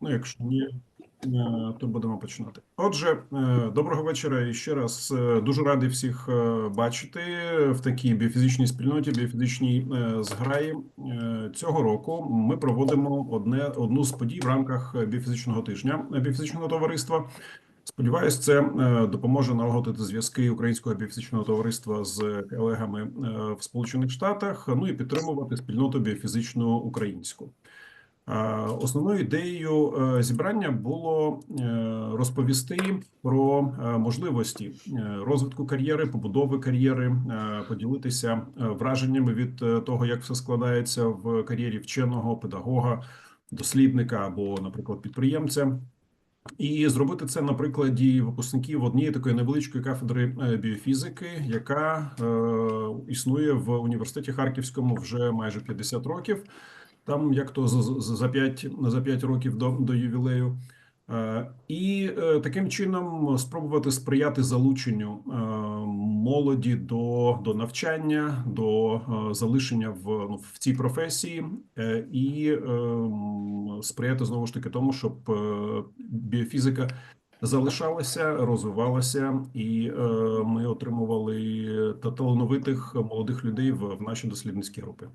Ну, якщо ні, е, то будемо починати. Отже, е, доброго вечора і ще раз е, дуже радий всіх бачити в такій біофізичній спільноті, біофізичній зграї. Цього року ми проводимо одне одну з подій в рамках біофізичного тижня біофізичного товариства. Сподіваюсь, це допоможе налагодити зв'язки українського біофізичного товариства з колегами в Сполучених Штатах. Ну і підтримувати спільноту біофізичну українську. Е, Основною ідеєю е, зібрання було е, розповісти про можливості розвитку кар'єри, побудови кар'єри, поділитися враженнями від того, як все складається в кар'єрі вченого, педагога, дослідника або, наприклад, підприємця. І зробити це на прикладі випускників однієї такої невеличкої кафедри біофізики, яка е, існує в університеті Харківському вже майже 50 років. Там як то за, за, за 5, за 5 років до, до ювілею. Е, І е, таким чином спробувати сприяти залученню е, молоді до, до навчання, до залишення в, ну, в цій професії і сприяти знову ж таки тому, щоб біофізика залишалася, розвивалася, і ми отримували та талановитих молодих людей в наші дослідницькі групи.